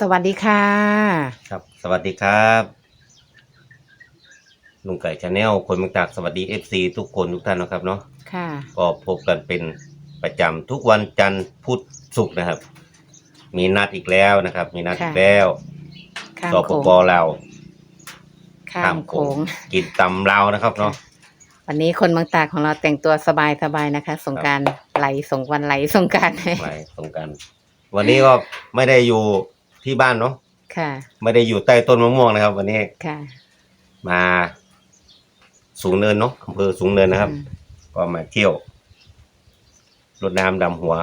สวัสดีค่ะ ครับ สวัสดีครับลุงไก่ชาแนลคนเมืองตากสวัสดีเอฟซีทุกคนทุกท่านนะครับเนาะค่ะ ก็พบกันเป็นประจำทุกวันจันทร์พุธศุกร์นะครับ มีนัดอีกแล้วนะครับ มีนัดอีกแล้วข้ามสปโขงปลาว ข้ามโขง กินตำลาวนะครับเนาะ วันนี้คนเมืองตากของเราแต่งตัวสบายสบายๆนะคะ สงกรารไหลสงวันไหลสงกราร ไปตรงกันวันนี้ก็ไม่ได้อยู่ ที่บ้านเนาะค่ะ ไม่ได้อยู่ใต้ต้นมะม่วงนะครับ วันนี้ค่ะ มาสูงเนินเนาะอำเภอสูงเนินนะครับ อืม ก็มาเที่ยวรดน้ำดำหัว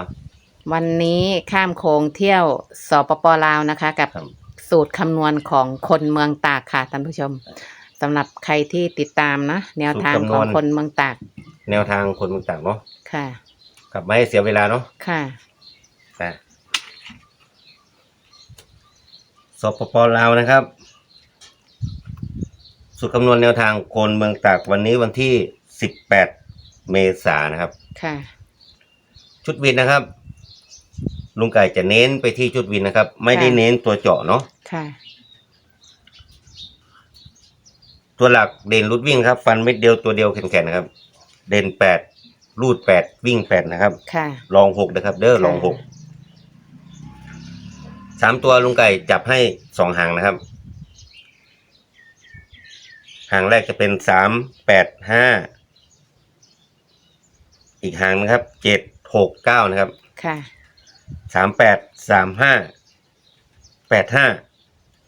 วันนี้ข้ามโขงเที่ยวสปปลาวนะคะ กับครับ สูตรคำนวณของคนเมืองตากค่ะท่านผู้ชมสำหรับใครที่ติดตามนะ แนวทางของคนเมืองตากแนวทางคนเมืองตากเนาะค่ะ กลับไม่ให้เสียเวลาเนาะค่ะไป สปปลาวนะครับ สุดคำนวณแนวทางคนเมืองตากวันนี้วันที่สิบแปดเมษายนนะครับ ค่ะ ชุดวินนะครับ ลุงไก่จะเน้นไปที่ชุดวินนะครับ ไม่ได้ค่ะเน้นตัวเจาะเนาะค่ะ ตัวหลักเด่นรุดวิ่งครับ ฟันเม็ดเดียวตัวเดียวแข็งๆนะครับ เด่นแปดรูดแปดวิ่งแปดนะครับ ค่ะ ลองหกนะครับ เด้อค่ะลองหก สามตัวลุงไก่จับให้สองหางนะครับ หางแรกจะเป็นสามแปดห้าอีกหางนะครับเจ็ดหกเก้านะครับค่ะสามแปดสามห้าแปดห้า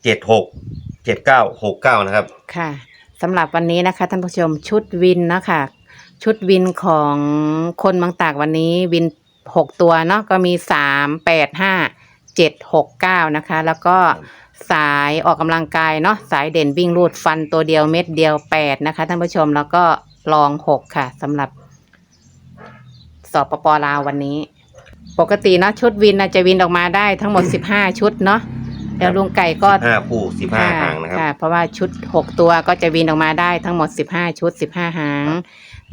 เจ็ดหกเจ็ดเก้าหกเก้านะครับ ค่ะสำหรับวันนี้นะคะท่านผู้ชมชุดวินเนาะคะชุดวินของคนบางตากวันนี้วินหกตัวเนาะก็มีสามแปดห้า เจ็ดหกเก้านะคะ แล้วก็สายออกกำลังกายเนาะสายเด่นวิ่งรูดฟันตัวเดียวเม็ดเดียวแปดนะคะท่านผู้ชมแล้วก็ลองหกค่ะสำหรับสอบปปลาววันนี้ ปกติเนาะชุดวินน่ะจะวินออกมาได้ทั้งหมดสิบห้าชุดเนาะแล้วลุงไก่ก็ห้าคู่สิบห้าหางนะครับค่ะเพราะว่าชุดหกตัวก็จะวินออกมาได้ทั้งหมดสิบห้าชุดสิบห้าหาง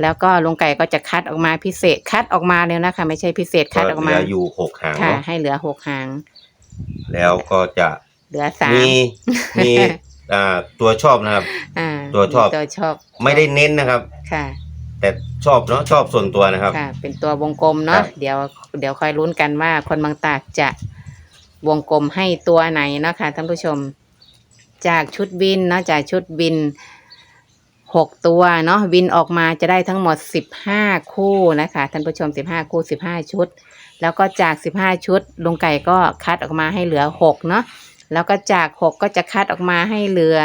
แล้วก็ลุงไก่ก็จะคัดออกมาพิเศษคัดออกมาเลยนะคะ ไม่ใช่พิเศษคัดออกเหมาลืออยู่หกหางค่ะ เนาะให้เหลือหกหาง แล้วก็จะเหลือสามมีมีอ่าตัวชอบนะครับ อ่าตัวชอบมีตัวชอบไม่ได้เน้นนะครับ ค่ะ แต่ชอบเนาะชอบส่วนตัวนะครับ ค่ะ เป็นตัววงกลมเนาะครับ เดี๋ยวเดี๋ยวคอยลุ้นกันว่าคนบางตากจะวงกลมให้ตัวไหนเนาะค่ะท่านผู้ชม จากชุดบินเนาะจากชุดบิน หกตัวเนาะวินออกมาจะได้ทั้งหมดสิบห้าคู่นะคะท่านผู้ชมสิบห้าคู่สิบห้าชุด แล้วก็จากสิบห้าชุดลุงไก่ก็คัดออกมาให้เหลือหกเนาะแล้วก็จากหกก็จะคัดออกมาให้เหลือ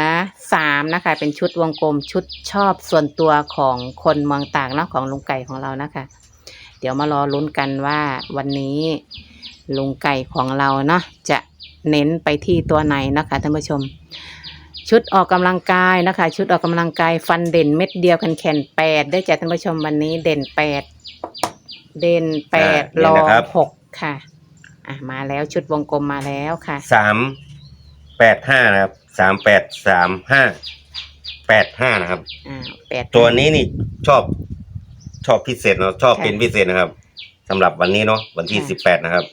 สามนะคะ เป็นชุดวงกลมชุดชอบส่วนตัวของคนเมืองตากเนาะของลุงไก่ของเรานะคะ เดี๋ยวมารอลุ้นกันว่าวันนี้ลุงไก่ของเราเนาะจะเน้นไปที่ตัวไหนนะคะท่านผู้ชม ชุดออกกำลังกายนะคะ ชุดออกกำลังกายฟันเด่นเม็ดเดียวกันแขนแปดได้จากท่านผู้ชมวันนี้เด่นแปดเด่นแปดอ่าเด่นรองนะครับ หกค่ะ อะมาแล้วชุดวงกลมมาแล้วค่ะสามแปดห้านะครับสามแปดสามห้าแปดห้านะครับ อ่าแปด ตัวนี้นี่ชอบชอบพิเศษเนาะชอบค่ะเป็นพิเศษนะครับสำหรับวันนี้เนาะวันที่ค่ะ สิบแปดนะครับ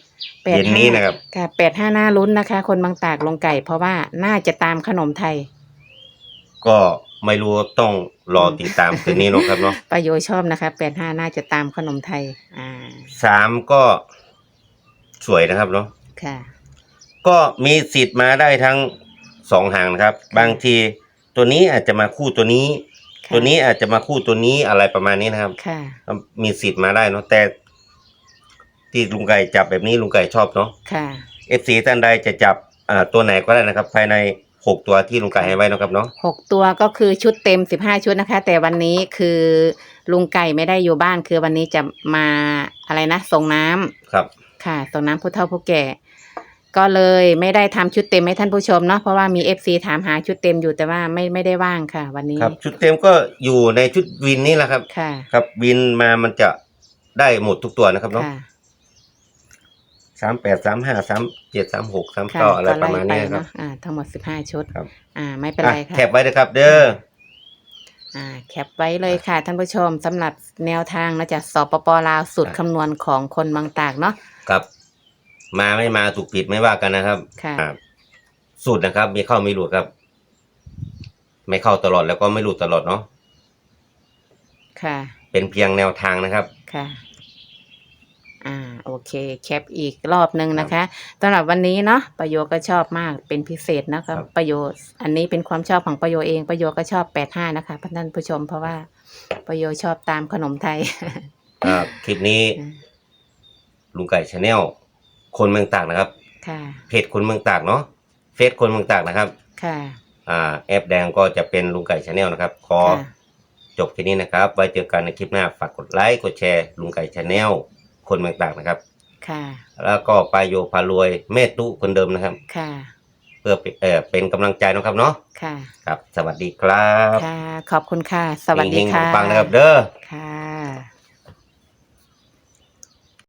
แปดเย็นนี้นะครับ ค่ะแปดห้าหน้าลุ้นนะคะ คนบางตากลงไก่ เพราะว่าน่าจะตามขนมไทย ก็ไม่รู้ต้องรอติดตามคืนนี้เนาะครับเนาะประโยชน์ชอบนะคะแปดห้าน่าจะตามขนมไทย อ่า สามก็สวยนะครับเนาะค่ะ ก็มีสิทธิ์มาได้ทั้งสองหางนะครับ บางทีตัวนี้อาจจะมาคู่ตัวนี้ ค่ะตัวนี้อาจจะมาคู่ตัวนี้อะไรประมาณนี้นะครับ ค่ะ มีสิทธิ์มาได้เนาะแต่ ที่ลุงไก่จับแบบนี้ลุงไก่ชอบเนาะค่ะ เอฟซีท่านใดจะจับอ่าตัวไหนก็ได้นะครับ ภายในหกตัวที่ลุงไก่ให้ไว้นะครับเนาะหกตัวก็คือชุดเต็มสิบห้าชุดนะคะ แต่วันนี้คือลุงไก่ไม่ได้อยู่บ้านคือวันนี้จะมาอะไรนะส่งน้ำครับค่ะส่งน้ำผู้เฒ่าผู้แก่ ก็เลยไม่ได้ทำชุดเต็มให้ท่านผู้ชมเนาะเพราะว่ามีเอฟซีถามหาชุดเต็มอยู่แต่ว่าไม่ไม่ได้ว่างค่ะ วันนี้ครับ ชุดเต็มก็อยู่ในชุดวินนี่แหละครับ ค่ะครับวินมามันจะได้หมดทุกตัวนะครับเนาะค่ะ สามแปดสามห้าสามเจ็ดสามหกสามค่ะเก้าอะไรก็ประไล่มาณไปนี้ครับเนาะอ่า ทั้งหมดสิบห้าชุด ครับ อ่า ไม่เป็นอะไรค่ะแคปไว้นะครับ เด้อ อ่า แคปไว้เลยค่ะ ท่านผู้ชมสำหรับแนวทางนะจ๊ะสปปลาวสูตรคำนวณของคนบางตากเนาะ ครับ มาไม่มาถูกผิดไม่ว่ากันนะครับ ค่ะอ่าสูตรนะครับ มีเข้ามีหลุดครับ ไม่เข้าตลอดแล้วก็ไม่หลุดตลอดเนาะ ค่ะ เป็นเพียงแนวทางนะครับ ค่ะอ่า โอเค แคปอีกรอบหนึ่งนะคะสำหรับวันนี้เนาะประโยชน์ก็ชอบมากเป็นพิเศษนะคะครับประโยชน์อันนี้เป็นความชอบของประโยชน์เองประโยชน์ก็ชอบแปดห้านะคะท่านผู้ชมเพราะว่าประโยชน์ชอบตามขนมไทยอ่าคลิปนี้ ลุงไก่ชาแนลคนเมืองตากนะครับค่ะเพจคนเมืองตากเนาะเฟซคนเมืองตากนะครับ ค่ะ อ่า แอปแดงก็จะเป็นลุงไก่ชาแนลนะครับขอค่ะจบที่นี้นะครับ ไว้เจอกันในคลิปหน้า ฝากกดไลค์ กดแชร์ ลุงไก่ชาแนล คนเมืองตากนะครับ ค่ะ แล้วก็ปายโยพารวยแม่ตุคนเดิมนะครับ ค่ะ เพื่อเป็นเออเป็นกำลังใจนะครับเนาะค่ะ ครับ สวัสดีครับค่ะ ขอบคุณค่ะ สวัสดีเฮงๆค่ะปังๆนะครับเด้อ ค่ะ